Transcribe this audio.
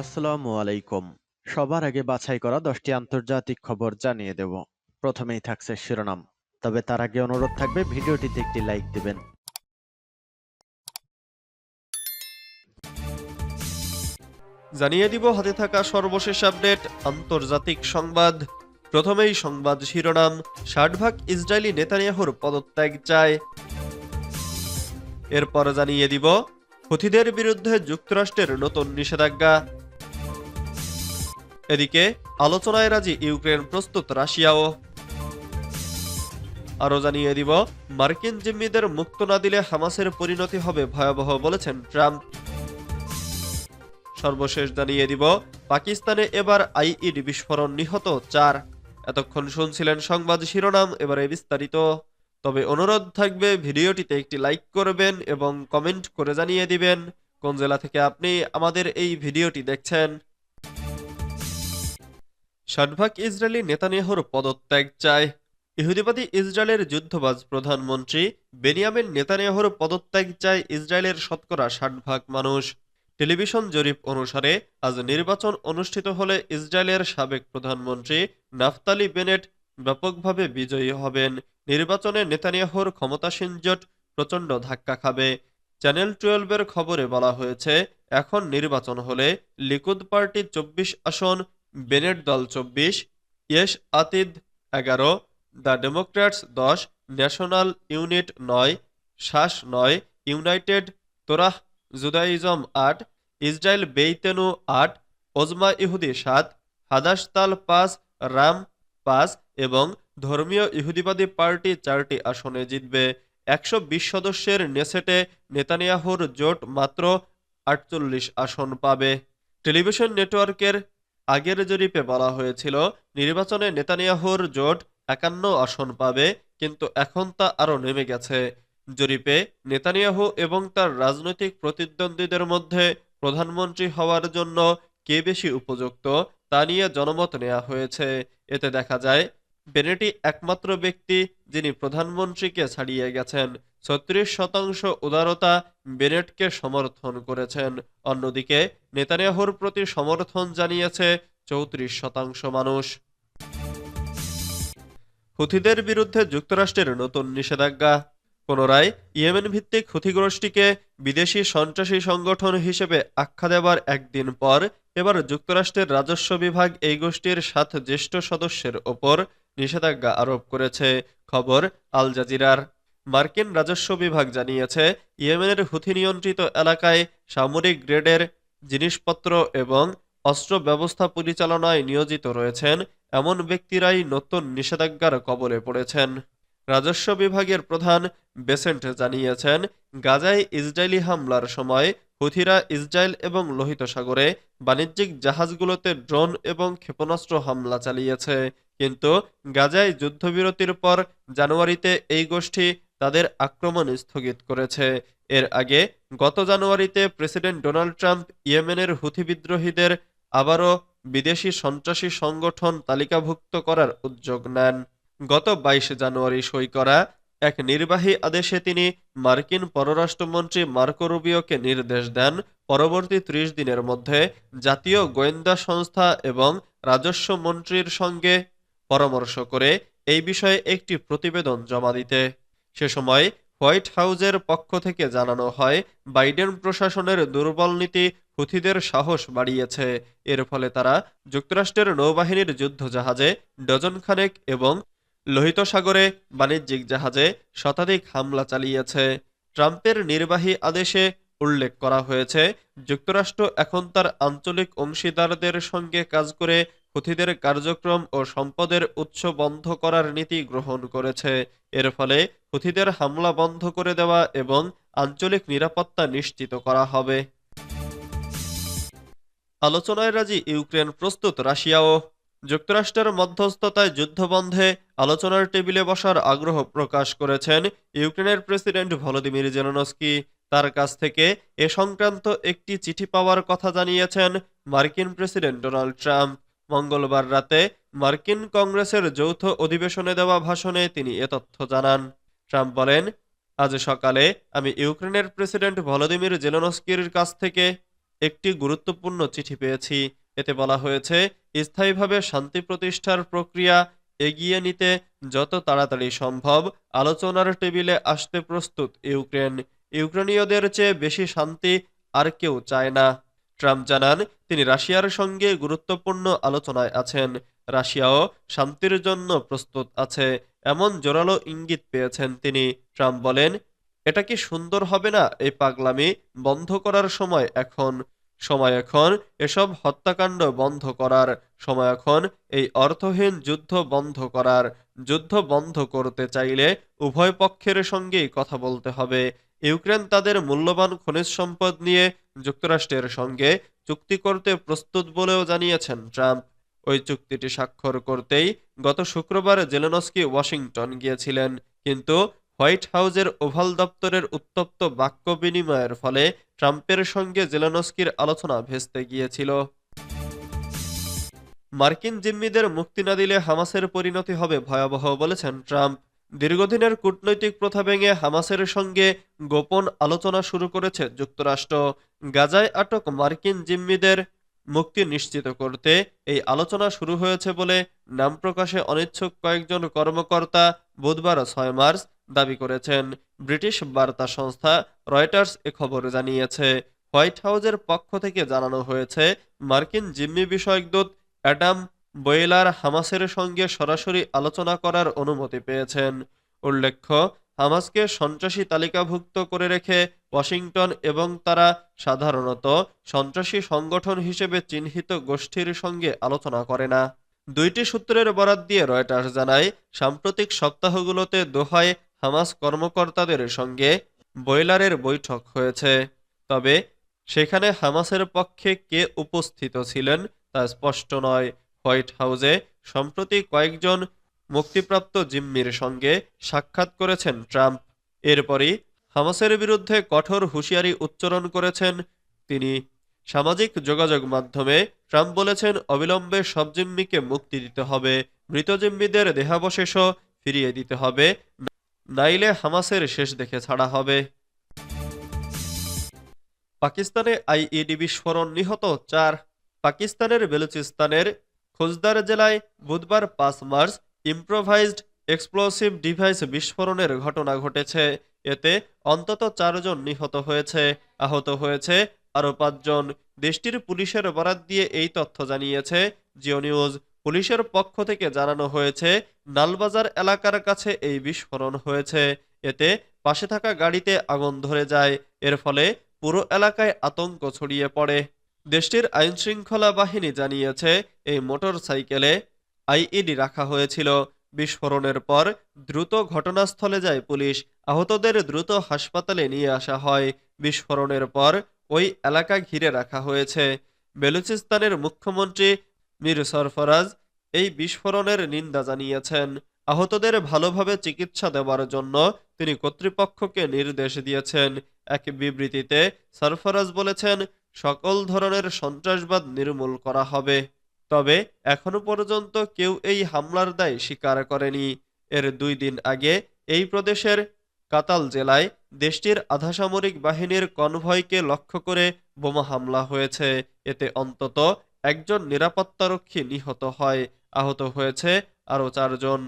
আসসালামু আলাইকুম। সবার আগে বাছাই করা দশটি আন্তর্জাতিক খবর জানিয়ে দেব। প্রথমেই থাকছে শিরোনাম। তবে তার আগে অনুরোধ থাকবে, ভিডিওটিতে একটি লাইক দিবেন। জানিয়ে দিব, হাতে থাকা সর্বশেষ আপডেট, আন্তর্জাতিক সংবাদ। প্রথমেই সংবাদ শিরোনাম, ষাট ভাগ ইসরায়েলি নেতানিয়াহুর পদত্যাগ চায়। এরপর জানিয়ে দিব, হুথিদের বিরুদ্ধে যুক্তরাষ্ট্রের নতুন নিষেধাজ্ঞা। এদিকে আলোচনায় রাজি ইউক্রেন প্রস্তুত রাশিয়াও। আরও জানিয়ে দিব, মার্কিন জিম্মিদের মুক্ত না দিলে হামাসের পরিণতি হবে ভয়াবহ বলেছেন ট্রাম্প। সর্বশেষ জানিয়ে দিব, পাকিস্তানে এবার আইইডি বিস্ফোরণ নিহত চার। এতক্ষণ শুনছিলেন সংবাদ শিরোনাম, এবারে বিস্তারিত। তবে অনুরোধ থাকবে, ভিডিওটিতে একটি লাইক করবেন এবং কমেন্ট করে জানিয়ে দিবেন, কোন জেলা থেকে আপনি আমাদের এই ভিডিওটি দেখছেন। ষাটভাগ ইসরায়েলি নেতানিয়াহুর পদত্যাগ চায়। ইহুদিবাদী ইসরায়েলের যুদ্ধবাজ প্রধানমন্ত্রী বেনিয়ামিন নেতানিয়াহুর পদত্যাগ চায় ইসরায়েলের শতকরা ষাট ভাগ মানুষ। টেলিভিশন জরিপ অনুসারে, আজ নির্বাচন অনুষ্ঠিত হলে ইসরায়েলের সাবেক প্রধানমন্ত্রী নাফতালি বেনেট ব্যাপকভাবে বিজয়ী হবেন। নির্বাচনে নেতানিয়াহুর ক্ষমতাসীন জোট প্রচণ্ড ধাক্কা খাবে। চ্যানেল টুয়েলভের খবরে বলা হয়েছে, এখন নির্বাচন হলে লিকুদ পার্টি চব্বিশ আসন বেনেট দল চব্বিশ, ইয়েশ আতিদ এগারো, দ্য ডেমোক্র্যাটস দশ, ন্যাশনাল ইউনিট নয় শ্বাস নয়, ইউনাইটেড তোরাহ জুদাইজম আট, ইসরায়েল বেইতেনু আট, ওজমা ইহুদি সাত, হাদাসতাল পাঁচ, রাম পাঁচ এবং ধর্মীয় ইহুদিবাদী পার্টি চারটি আসনে জিতবে। একশো বিশ সদস্যের নেসেটে নেতানিয়াহুর জোট মাত্র আটচল্লিশ আসন পাবে। টেলিভিশন নেটওয়ার্কের আগের জরিপে বলা হয়েছিল, নির্বাচনে নেতানিয়াহুর জোট একান্ন আসন পাবে, কিন্তু এখন তা আরও নেমে গেছে। জরিপে নেতানিয়াহু এবং তার রাজনৈতিক প্রতিদ্বন্দ্বীদের মধ্যে প্রধানমন্ত্রী হওয়ার জন্য কে বেশি উপযুক্ত তা নিয়ে জনমত নেওয়া হয়েছে। এতে দেখা যায় বেনেটি একমাত্র ব্যক্তি যিনি প্রধানমন্ত্রীকে ছাড়িয়ে গেছেন। ছত্রিশ শতাংশ উদারতা বেনেটকে সমর্থন করেছেন। অন্যদিকে নেতানিয়াহুর প্রতি সমর্থন জানিয়েছে চৌত্রিশ শতাংশ মানুষ। হুথিদের বিরুদ্ধে যুক্তরাষ্ট্রের নতুন নিষেধাজ্ঞা। পুনরায় ইয়েমেন ভিত্তিক হুথি বিদেশি সন্ত্রাসী সংগঠন হিসেবে আখ্যা দেবার একদিন পর এবার যুক্তরাষ্ট্রের রাজস্ব বিভাগ এই গোষ্ঠীর সাত জ্যেষ্ঠ সদস্যের ওপর নিষেধাজ্ঞা আরোপ করেছে, খবর আল জাজিরার। মার্কিন রাজস্ব বিভাগ জানিয়েছে, ইয়েমেনের হুথি নিয়ন্ত্রিত এলাকায় সামরিক গ্রেডের জিনিসপত্র এবং অস্ত্র ব্যবস্থা পরিচালনায় নিয়োজিত রয়েছেন এমন ব্যক্তিরাই নতুন নিষেধাজ্ঞার কবলে পড়েছেন। রাজস্ব বিভাগের প্রধান বেসেন্ট জানিয়েছেন, গাজায় ইসরায়েলি হামলার সময় হুথিরা ইসরায়েল এবং লোহিত সাগরে বাণিজ্যিক জাহাজগুলোতে ড্রোন এবং ক্ষেপণাস্ত্র হামলা চালিয়েছে। কিন্তু গাজায় যুদ্ধবিরতির পর জানুয়ারিতে এই গোষ্ঠী তাদের আক্রমণ স্থগিত করেছে। এর আগে গত জানুয়ারিতে প্রেসিডেন্ট ডোনাল্ড ট্রাম্প ইয়েমেনের হুথি বিদ্রোহীদের আবারও বিদেশি সন্ত্রাসী সংগঠন তালিকাভুক্ত করার উদ্যোগ নেন। গত বাইশে জানুয়ারি সই করা এক নির্বাহী আদেশে তিনি মার্কিন পররাষ্ট্রমন্ত্রী মার্কো রুবিওকে নির্দেশ দেন পরবর্তী ত্রিশ দিনের মধ্যে জাতীয় গোয়েন্দা সংস্থা এবং রাজস্ব মন্ত্রীর সঙ্গে পরামর্শ করে এই বিষয়ে একটি প্রতিবেদন জমা দিতে। সে সময় হোয়াইট হাউজের পক্ষ থেকে জানানো হয়, বাইডেন প্রশাসনের দুর্বল নীতি হুথিদের সাহস বাড়িয়েছে। এর ফলে তারা যুক্তরাষ্ট্রের নৌবাহিনীর যুদ্ধজাহাজে ডজন খানেক এবং লোহিত সাগরে বাণিজ্যিক জাহাজে শতাধিক হামলা চালিয়েছে। ট্রাম্পের নির্বাহী আদেশে উল্লেখ করা হয়েছে, যুক্তরাষ্ট্র এখন তার আঞ্চলিক অংশীদারদের সঙ্গে কাজ করে হুথিদের কার্যক্রম ও সম্পদের উৎস বন্ধ করার নীতি গ্রহণ করেছে। এর ফলে হুথিদের হামলা বন্ধ করে দেওয়া এবং আঞ্চলিক নিরাপত্তা নিশ্চিত করা হবে। আলোচনায় রাজি ইউক্রেন প্রস্তুত রাশিয়াও। যুক্তরাষ্ট্রের মধ্যস্থতায় যুদ্ধবন্ধে আলোচনার টেবিলে বসার আগ্রহ প্রকাশ করেছেন ইউক্রেনের প্রেসিডেন্ট ভলোদিমির জেলনস্কি। তার কাছ থেকে এ সংক্রান্ত একটি চিঠি পাওয়ার কথা জানিয়েছেন মার্কিন প্রেসিডেন্ট ডোনাল্ড ট্রাম্প। মঙ্গলবার রাতে মার্কিন কংগ্রেসের যৌথ অধিবেশনে দেওয়া ভাষণে তিনি এ তথ্য জানান। ট্রাম্প বলেন, আজ সকালে আমি ইউক্রেনের প্রেসিডেন্ট ভলোদিমির জেলনস্কির কাছ থেকে একটি গুরুত্বপূর্ণ চিঠি পেয়েছি। এতে বলা হয়েছে, স্থায়ীভাবে শান্তি প্রতিষ্ঠার প্রক্রিয়া এগিয়ে নিতে যত তাড়াতাড়ি সম্ভব আলোচনার টেবিলে আসতে প্রস্তুত ইউক্রেন। ইউক্রেনীয়দের চেয়ে বেশি শান্তি আর কেউ চায় না। ট্রাম্প জানান, তিনি রাশিয়ার সঙ্গে গুরুত্বপূর্ণ আলোচনায় আছেন। রাশিয়াও শান্তির জন্য প্রস্তুত আছে। এমন জোরালো ইঙ্গিত পেয়েছেন তিনি। ট্রাম্প বলেন, এটা কি সুন্দর হবে না এই পাগলামি বন্ধ করার সময় এখন? সময় এখন এসব হত্যাকাণ্ড বন্ধ করার। সময় এখন এই অর্থহীন যুদ্ধ বন্ধ করার। যুদ্ধ বন্ধ করতে চাইলে উভয় পক্ষের সঙ্গেই কথা বলতে হবে। ইউক্রেন তাদের মূল্যবান খনিজ সম্পদ নিয়ে যুক্তরাষ্ট্রের সঙ্গে চুক্তি করতে প্রস্তুত বলেও জানিয়েছেন ট্রাম্প। ওই চুক্তিটি স্বাক্ষর করতেই গত শুক্রবার জেলেনস্কি ওয়াশিংটন গিয়েছিলেন। কিন্তু হোয়াইট হাউজের ওভাল দপ্তরের উত্তপ্ত বাক্য বিনিময়ের ফলে ট্রাম্পের সঙ্গে জেলেনস্কির আলোচনা ভেস্তে গিয়েছিল। মার্কিন জিম্মিদের মুক্তি না দিলে হামাসের পরিণতি হবে ভয়াবহ বলেছেন ট্রাম্প। দীর্ঘদিনের কূটনৈতিক প্রথা ভেঙে হামাসের সঙ্গে গোপন আলোচনা শুরু করেছে যুক্তরাষ্ট্র। গাজায় আটক মার্কিন জিম্মিদের মুক্তি নিশ্চিত করতে এই আলোচনা শুরু হয়েছে বলে নাম প্রকাশে অনিচ্ছুক কয়েকজন কর্মকর্তা বুধবার ছয় মার্চ দাবি করেছেন। ব্রিটিশ বার্তা সংস্থা রয়টার্স এ খবর জানিয়েছে। হোয়াইট হাউজের পক্ষ থেকে জানানো হয়েছে, মার্কিন জিম্মি বিষয়ক দূত অ্যাডাম বয়েলার হামাসের সঙ্গে সরাসরি আলোচনা করার অনুমতি পেয়েছেন। উল্লেখ্য, হামাসকে সন্ত্রাসী তালিকাভুক্ত করে রেখে ওয়াশিংটন এবং তারা সাধারণত সন্ত্রাসী সংগঠন হিসেবে চিহ্নিত গোষ্ঠীর সঙ্গে আলোচনা করে না। দুইটি সূত্রের বরাত দিয়ে রয়টার্স জানায়, সাম্প্রতিক সপ্তাহগুলোতে দোহায় হামাস কর্মকর্তাদের সঙ্গে বয়লারের বৈঠক হয়েছে। তবে সেখানে হামাসের পক্ষে কে উপস্থিত ছিলেন তা স্পষ্ট নয়। হোয়াইট হাউসে সম্প্রতি কয়েকজন মুক্তিপ্রাপ্ত জিম্মির সঙ্গে সাক্ষাৎ করেছেন ট্রাম্প। এরপরই হামাসের বিরুদ্ধে কঠোর হুঁশিয়ারি উচ্চারণ করেছেন তিনি। সামাজিক যোগাযোগ মাধ্যমে ট্রাম্প বলেছেন, অবিলম্বে সব জিম্মিকে মুক্তি দিতে হবে, মৃত জিম্মিদের দেহাবশেষও ফিরিয়ে দিতে হবে, নাইলে হামাসের শেষ দেখে ছাড়া হবে। পাকিস্তানে আইইডি বিস্ফোরণ নিহত চার। পাকিস্তানের বেলুচিস্তানের খোজদার জেলায় বুধবার পাঁচ মার্চ ইম্প্রোভাইজড এক্সপ্লোসিভ ডিভাইস বিস্ফোরণের ঘটনা ঘটেছে। এতে অন্তত চারজন নিহত হয়েছে, আহত হয়েছে আরও পাঁচজন। দেশটির পুলিশের বরাত দিয়ে এই তথ্য জানিয়েছে জিও নিউজ। পুলিশের পক্ষ থেকে জানানো হয়েছে, নালবাজার এলাকার কাছে এই বিস্ফোরণ হয়েছে। এতে পাশে থাকা গাড়িতে আগুন ধরে যায়। এর ফলে পুরো এলাকায় আতঙ্ক ছড়িয়ে পড়ে। দেশটির আইনশৃঙ্খলা বাহিনী জানিয়েছে এই মোটর সাইকেলে আইইডি রাখা হয়েছিল। বিস্ফোরণের পর দ্রুত ঘটনাস্থলে যায় পুলিশ। আহতদের দ্রুত হাসপাতালে নিয়ে আসা হয়। বিস্ফোরণের পর ওই এলাকা ঘিরে রাখা হয়েছে। বেলুচিস্তানের মুখ্যমন্ত্রী মীর সরফরাজ এই বিস্ফোরণের নিন্দা জানিয়েছেন। আহতদের ভালোভাবে চিকিৎসা দেওয়ার জন্য তিনি কর্তৃপক্ষকে নির্দেশ দিয়েছেন। এক বিবৃতিতে সরফরাজ বলেছেন, সকল ধরনের সন্ত্রাসবাদ নির্মূল করা হবে। তবে এখনও পর্যন্ত কেউ এই হামলার দায় স্বীকার করেনি। এর দুই দিন আগে এই প্রদেশের কাতাল জেলায় দেশটির আধাসামরিক বাহিনীর কনভয়কে লক্ষ্য করে বোমা হামলা হয়েছে। এতে অন্তত একজন নিরাপত্তারক্ষী নিহত হয়। আহত হয়েছে আরও চারজন।